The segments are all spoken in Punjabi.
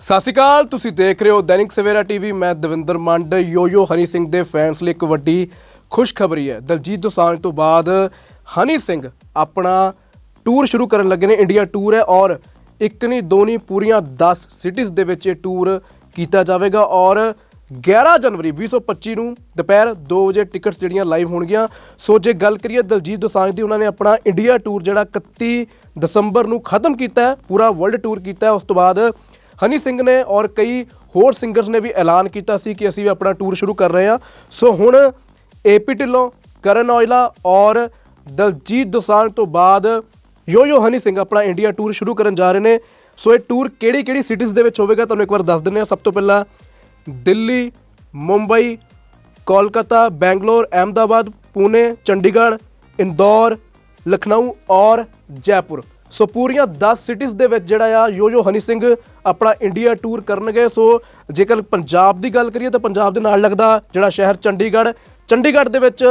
ਸਤਿ ਸ਼੍ਰੀ ਅਕਾਲ, ਤੁਸੀਂ ਦੇਖ ਰਹੇ ਹੋ ਦੈਨਿਕ ਸਵੇਰਾ ਟੀਵੀ, ਮੈਂ ਦਵਿੰਦਰ ਮੰਡ। ਯੋਯੋ ਹਨੀ ਸਿੰਘ ਦੇ ਫੈਨਸ ਲਈ ਇੱਕ ਵੱਡੀ ਖੁਸ਼ਖਬਰੀ ਹੈ। ਦਲਜੀਤ ਦੋਸਾਂਝ ਤੋਂ ਬਾਅਦ ਹਨੀ ਸਿੰਘ ਆਪਣਾ ਟੂਰ ਸ਼ੁਰੂ ਕਰਨ ਲੱਗੇ ਨੇ ਇੰਡੀਆ ਟੂਰ ਹੈ ਔਰ ਇੱਕ ਨਹੀਂ, ਦੋ ਨਹੀਂ, ਪੂਰੀਆਂ 10 ਸਿਟੀਜ਼ ਦੇ ਵਿੱਚ ਇਹ ਟੂਰ ਕੀਤਾ ਜਾਵੇਗਾ ਔਰ 11 ਜਨਵਰੀ 2025 ਨੂੰ ਦੁਪਹਿਰ 2 ਵਜੇ ਟਿਕਟਸ ਜਿਹੜੀਆਂ ਲਾਈਵ ਹੋਣਗੀਆਂ। ਸੋ ਜੇ ਗੱਲ ਕਰੀਏ ਦਲਜੀਤ ਦੋਸਾਂਝ ਦੀ, ਉਹਨਾਂ ਨੇ ਆਪਣਾ ਇੰਡੀਆ ਟੂਰ ਜਿਹੜਾ 31 ਦਸੰਬਰ ਨੂੰ ਖਤਮ ਕੀਤਾ ਹੈ, ਪੂਰਾ ਵਰਲਡ ਟੂਰ ਕੀਤਾ ਹੈ। ਉਸ ਤੋਂ ਬਾਅਦ ਹਨੀ ਸਿੰਘ ਨੇ ਔਰ ਕਈ ਹੋਰ ਸਿੰਗਰਸ ਨੇ ਵੀ ਐਲਾਨ ਕੀਤਾ ਸੀ ਕਿ ਅਸੀਂ ਵੀ ਆਪਣਾ ਟੂਰ ਸ਼ੁਰੂ ਕਰ ਰਹੇ ਹਾਂ। ਸੋ ਹੁਣ ਏਪੀ ਢਿੱਲੋਂ, ਕਰਨ ਔਜਲਾ ਔਰ ਦਲਜੀਤ ਦੋਸਾਂਝ ਤੋਂ ਬਾਅਦ ਯੋ ਯੋ ਹਨੀ ਸਿੰਘ ਆਪਣਾ ਇੰਡੀਆ ਟੂਰ ਸ਼ੁਰੂ ਕਰਨ ਜਾ ਰਹੇ ਨੇ। ਸੋ ਇਹ ਟੂਰ ਕਿਹੜੀ ਕਿਹੜੀ ਸਿਟੀਜ਼ ਦੇ ਵਿੱਚ ਹੋਵੇਗਾ ਤੁਹਾਨੂੰ ਇੱਕ ਵਾਰ ਦੱਸ ਦਿੰਦੇ ਹਾਂ। ਸਭ ਤੋਂ ਪਹਿਲਾਂ ਦਿੱਲੀ, ਮੁੰਬਈ, ਕੋਲਕਾਤਾ, ਬੈਂਗਲੌਰ, ਅਹਿਮਦਾਬਾਦ, ਪੁਣੇ, ਚੰਡੀਗੜ੍ਹ, ਇੰਦੌਰ, ਲਖਨਊ ਔਰ ਜੈਪੁਰ। ਸੋ ਪੂਰੀਆਂ 10 ਸਿਟੀਜ਼ ਦੇ ਵਿੱਚ ਜਿਹੜਾ ਆ ਯੋਯੋ ਹਨੀ ਸਿੰਘ ਆਪਣਾ ਇੰਡੀਆ ਟੂਰ ਕਰਨਗੇ। ਸੋ ਜੇਕਰ ਪੰਜਾਬ ਦੀ ਗੱਲ ਕਰੀਏ ਤਾਂ ਪੰਜਾਬ ਦੇ ਨਾਲ ਲੱਗਦਾ ਜਿਹੜਾ ਸ਼ਹਿਰ ਚੰਡੀਗੜ੍ਹ। ਚੰਡੀਗੜ੍ਹ ਦੇ ਵਿੱਚ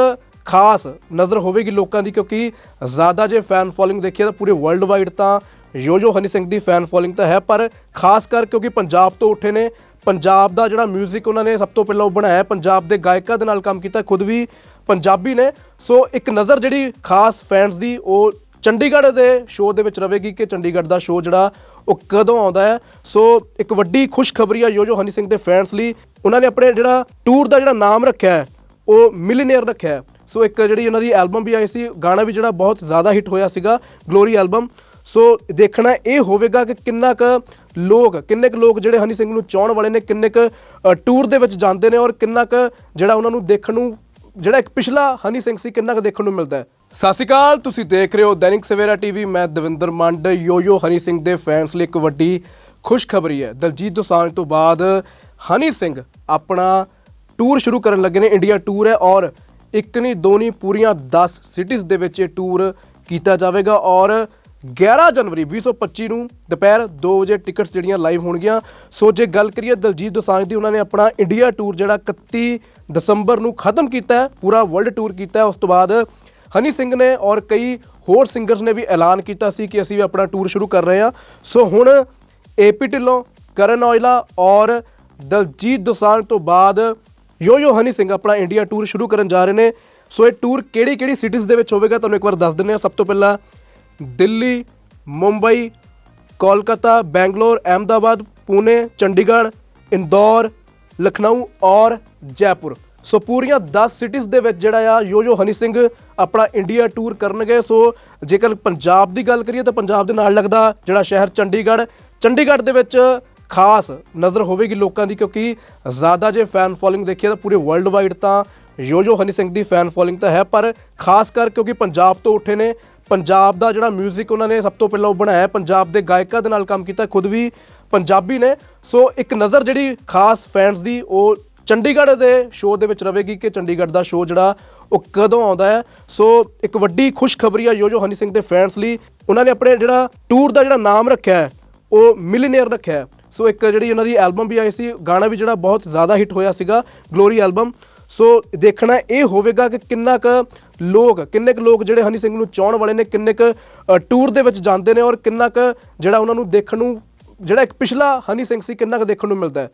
ਖਾਸ ਨਜ਼ਰ ਹੋਵੇਗੀ ਲੋਕਾਂ ਦੀ, ਕਿਉਂਕਿ ਜ਼ਿਆਦਾ ਜੇ ਫੈਨ ਫੋਲੋਇੰਗ ਦੇਖੀਏ ਤਾਂ ਪੂਰੇ ਵਰਲਡ ਵਾਈਡ ਤਾਂ ਯੋਯੋ ਹਨੀ ਸਿੰਘ ਦੀ ਫੈਨ ਫੋਲੋਇੰਗ ਤਾਂ ਹੈ, ਪਰ ਖਾਸ ਕਰ ਕਿਉਂਕਿ ਪੰਜਾਬ ਤੋਂ ਉੱਠੇ ਨੇ। ਪੰਜਾਬ ਦਾ ਜਿਹੜਾ 뮤직 ਉਹਨਾਂ ਨੇ ਸਭ ਤੋਂ ਪਹਿਲਾਂ ਉਹ ਬਣਾਇਆ, ਪੰਜਾਬ ਦੇ ਗਾਇਕਾਂ ਦੇ ਨਾਲ ਕੰਮ ਕੀਤਾ, ਖੁਦ ਵੀ ਪੰਜਾਬੀ ਨੇ। ਸੋ ਇੱਕ ਨਜ਼ਰ ਜਿਹੜੀ ਖਾਸ ਫੈਨਸ ਦੀ, ਉਹ ਚੰਡੀਗੜ੍ਹ ਦੇ ਸ਼ੋਅ ਦੇ ਵਿੱਚ ਰਹੇਗੀ ਕਿ ਚੰਡੀਗੜ੍ਹ ਦਾ ਸ਼ੋਅ ਜਿਹੜਾ, ਉਹ ਕਦੋਂ ਆਉਂਦਾ ਹੈ? ਸੋ ਇੱਕ ਵੱਡੀ ਖੁਸ਼ਖਬਰੀ ਆ ਯੋਜੋ ਹਨੀ ਸਿੰਘ ਦੇ ਫੈਨਸ ਲਈ। ਉਹਨਾਂ ਨੇ ਆਪਣੇ ਜਿਹੜਾ ਟੂਰ ਦਾ ਜਿਹੜਾ ਨਾਮ ਰੱਖਿਆ ਹੈ, ਉਹ ਮਿਲੀਨੀਅਰ ਰੱਖਿਆ ਹੈ। ਸੋ ਇੱਕ ਜਿਹੜੀ ਉਹਨਾਂ ਦੀ ਐਲਬਮ ਵੀ ਆਈ ਸੀ, ਗਾਣਾ ਵੀ ਜਿਹੜਾ ਬਹੁਤ ਜ਼ਿਆਦਾ ਹਿੱਟ ਹੋਇਆ ਸੀਗਾ ਗਲੋਰੀ ਐਲਬਮ ਸੋ ਦੇਖਣਾ ਇਹ ਹੋਵੇਗਾ ਕਿ ਕਿੰਨਾ ਕੁ ਲੋਕ, ਕਿੰਨੇ ਕੁ ਲੋਕ ਜਿਹੜੇ ਹਨੀ ਸਿੰਘ ਨੂੰ ਚਾਹਣ ਵਾਲੇ ਨੇ, ਕਿੰਨੇ ਕੁ ਟੂਰ ਦੇ ਵਿੱਚ ਜਾਂਦੇ ਨੇ ਔਰ ਕਿੰਨਾ ਕੁ ਜਿਹੜਾ ਉਹਨਾਂ ਨੂੰ ਦੇਖਣ ਨੂੰ, ਜਿਹੜਾ ਇੱਕ ਪਿਛਲਾ ਹਨੀ ਸਿੰਘ ਸੀ, ਕਿੰਨਾ ਕੁ ਦੇਖਣ ਨੂੰ ਮਿਲਦਾ ਹੈ। ਸਤਿ ਸ਼੍ਰੀ ਅਕਾਲ, ਤੁਸੀਂ ਦੇਖ ਰਹੇ ਹੋ ਦੈਨਿਕ ਸਵੇਰਾ ਟੀਵੀ। ਮੈਂ ਦਵਿੰਦਰ ਮੰਡ, ਯੋਯੋ ਹਨੀ ਸਿੰਘ ਦੇ ਫੈਨਸ ਲਈ ਇੱਕ ਵੱਡੀ ਖੁਸ਼ਖਬਰੀ ਹੈ। ਦਲਜੀਤ ਦੋਸਾਂਝ ਤੋਂ ਬਾਅਦ ਹਨੀ ਸਿੰਘ ਆਪਣਾ ਟੂਰ ਸ਼ੁਰੂ ਕਰਨ ਲੱਗੇ ਨੇ। ਇੰਡੀਆ ਟੂਰ ਹੈ ਔਰ ਇੱਕ ਨਹੀਂ ਦੋ ਨਹੀਂ ਪੂਰੀਆਂ 10 ਸਿਟੀਜ਼ ਦੇ ਵਿੱਚ ਇਹ ਟੂਰ ਕੀਤਾ ਜਾਵੇਗਾ ਔਰ 11 ਜਨਵਰੀ 2025 ਨੂੰ ਦੁਪਹਿਰ 2 ਵਜੇ ਟਿਕਟਸ ਜਿਹੜੀਆਂ ਲਾਈਵ ਹੋਣਗੀਆਂ। ਸੋ ਜੇ ਗੱਲ ਕਰੀਏ ਦਲਜੀਤ ਦੋਸਾਂਝ ਦੀ, ਉਹਨਾਂ ਨੇ ਆਪਣਾ ਇੰਡੀਆ ਟੂਰ ਜਿਹੜਾ 31 ਦਸੰਬਰ ਨੂੰ ਖਤਮ ਕੀਤਾ ਹੈ, ਪੂਰਾ ਵਰਲਡ ਟੂਰ ਕੀਤਾ ਹੈ। ਉਸ ਤੋਂ ਬਾਅਦ ਹਨੀ ਸਿੰਘ ਨੇ ਔਰ ਕਈ ਹੋਰ ਸਿੰਗਰਸ ਨੇ ਵੀ ਐਲਾਨ ਕੀਤਾ ਸੀ ਕਿ ਅਸੀਂ ਵੀ ਆਪਣਾ ਟੂਰ ਸ਼ੁਰੂ ਕਰ ਰਹੇ ਹਾਂ। ਸੋ ਹੁਣ ਏਪੀ ਢਿੱਲੋਂ, ਕਰਨ ਔਜਲਾ ਔਰ ਦਲਜੀਤ ਦੋਸਾਂਝ ਤੋਂ ਬਾਅਦ ਯੋ ਯੋ ਹਨੀ ਸਿੰਘ ਆਪਣਾ ਇੰਡੀਆ ਟੂਰ ਸ਼ੁਰੂ ਕਰਨ ਜਾ ਰਹੇ ਨੇ। ਸੋ ਇਹ ਟੂਰ ਕਿਹੜੀ ਕਿਹੜੀ ਸਿਟੀਜ਼ ਦੇ ਵਿੱਚ ਹੋਵੇਗਾ ਤੁਹਾਨੂੰ ਇੱਕ ਵਾਰ ਦੱਸ ਦਿੰਦੇ ਹਾਂ। ਸਭ ਤੋਂ ਪਹਿਲਾਂ ਦਿੱਲੀ, ਮੁੰਬਈ, ਕੋਲਕਾਤਾ, ਬੈਂਗਲੌਰ, ਅਹਿਮਦਾਬਾਦ, ਪੁਣੇ, ਚੰਡੀਗੜ੍ਹ, ਇੰਦੌਰ, ਲਖਨਊ ਔਰ ਜੈਪੁਰ। ਸੋ ਪੂਰੀਆਂ 10 ਸਿਟੀਜ਼ ਦੇ ਵਿੱਚ ਜਿਹੜਾ ਆ ਯੋਯੋ ਹਨੀ ਸਿੰਘ ਆਪਣਾ ਇੰਡੀਆ ਟੂਰ ਕਰਨਗੇ। ਸੋ ਜੇਕਰ ਪੰਜਾਬ ਦੀ ਗੱਲ ਕਰੀਏ ਤਾਂ ਪੰਜਾਬ ਦੇ ਨਾਲ ਲੱਗਦਾ ਜਿਹੜਾ ਸ਼ਹਿਰ ਚੰਡੀਗੜ੍ਹ। ਚੰਡੀਗੜ੍ਹ ਦੇ ਵਿੱਚ ਖਾਸ ਨਜ਼ਰ ਹੋਵੇਗੀ ਲੋਕਾਂ ਦੀ ਕਿਉਂਕਿ ਜ਼ਿਆਦਾ ਜੇ ਫੈਨ ਫੋਲੋਇੰਗ ਦੇਖੀਏ ਤਾਂ ਪੂਰੇ ਵਰਲਡ ਵਾਈਡ ਤਾਂ ਯੋਯੋ ਹਨੀ ਸਿੰਘ ਦੀ ਫੈਨ ਫੋਲੋਇੰਗ ਤਾਂ ਹੈ, ਪਰ ਖਾਸ ਕਰ ਕਿਉਂਕਿ ਪੰਜਾਬ ਤੋਂ ਉੱਠੇ ਨੇ। ਪੰਜਾਬ ਦਾ ਜਿਹੜਾ 뮤직 ਉਹਨਾਂ ਨੇ ਸਭ ਤੋਂ ਪਹਿਲਾਂ ਉਹ ਬਣਾਇਆ, ਪੰਜਾਬ ਦੇ ਗਾਇਕਾਂ ਦੇ ਨਾਲ ਕੰਮ ਕੀਤਾ, ਖੁਦ ਵੀ ਪੰਜਾਬੀ ਨੇ। ਸੋ ਇੱਕ ਨਜ਼ਰ ਜਿਹੜੀ ਖਾਸ ਫੈਨਸ ਦੀ ਉਹ ਚੰਡੀਗੜ੍ਹ ਦੇ ਸ਼ੋਅ ਦੇ ਵਿੱਚ ਰਹੇਗੀ ਕਿ ਚੰਡੀਗੜ੍ਹ ਦਾ ਸ਼ੋਅ ਜਿਹੜਾ ਉਹ ਕਦੋਂ ਆਉਂਦਾ ਹੈ। ਸੋ ਇੱਕ ਵੱਡੀ ਖੁਸ਼ਖਬਰੀ ਆ ਯੋਜੋ ਹਨੀ ਸਿੰਘ ਦੇ ਫੈਨਸ ਲਈ। ਉਹਨਾਂ ਨੇ ਆਪਣੇ ਜਿਹੜਾ ਟੂਰ ਦਾ ਜਿਹੜਾ ਨਾਮ ਰੱਖਿਆ ਹੈ, ਉਹ ਮਿਲੀਨੀਅਰ ਰੱਖਿਆ ਹੈ। ਸੋ ਇੱਕ ਜਿਹੜੀ ਉਹਨਾਂ ਦੀ ਐਲਬਮ ਵੀ ਆਈ ਸੀ, ਗਾਣਾ ਵੀ ਜਿਹੜਾ ਬਹੁਤ ਜ਼ਿਆਦਾ ਹਿੱਟ ਹੋਇਆ ਸੀਗਾ ਗਲੋਰੀ ਐਲਬਮ ਸੋ ਦੇਖਣਾ ਇਹ ਹੋਵੇਗਾ ਕਿ ਕਿੰਨਾ ਕੁ ਲੋਕ, ਕਿੰਨੇ ਕੁ ਲੋਕ ਜਿਹੜੇ ਹਨੀ ਸਿੰਘ ਨੂੰ ਚਾਹਣ ਵਾਲੇ ਨੇ, ਕਿੰਨੇ ਕੁ ਟੂਰ ਦੇ ਵਿੱਚ ਜਾਂਦੇ ਨੇ ਔਰ ਕਿੰਨਾ ਕੁ ਜਿਹੜਾ ਉਹਨਾਂ ਨੂੰ ਦੇਖਣ ਨੂੰ, ਜਿਹੜਾ ਇੱਕ ਪਿਛਲਾ ਹਨੀ ਸਿੰਘ ਸੀ, ਕਿੰਨਾ ਕੁ ਦੇਖਣ ਨੂੰ ਮਿਲਦਾ ਹੈ।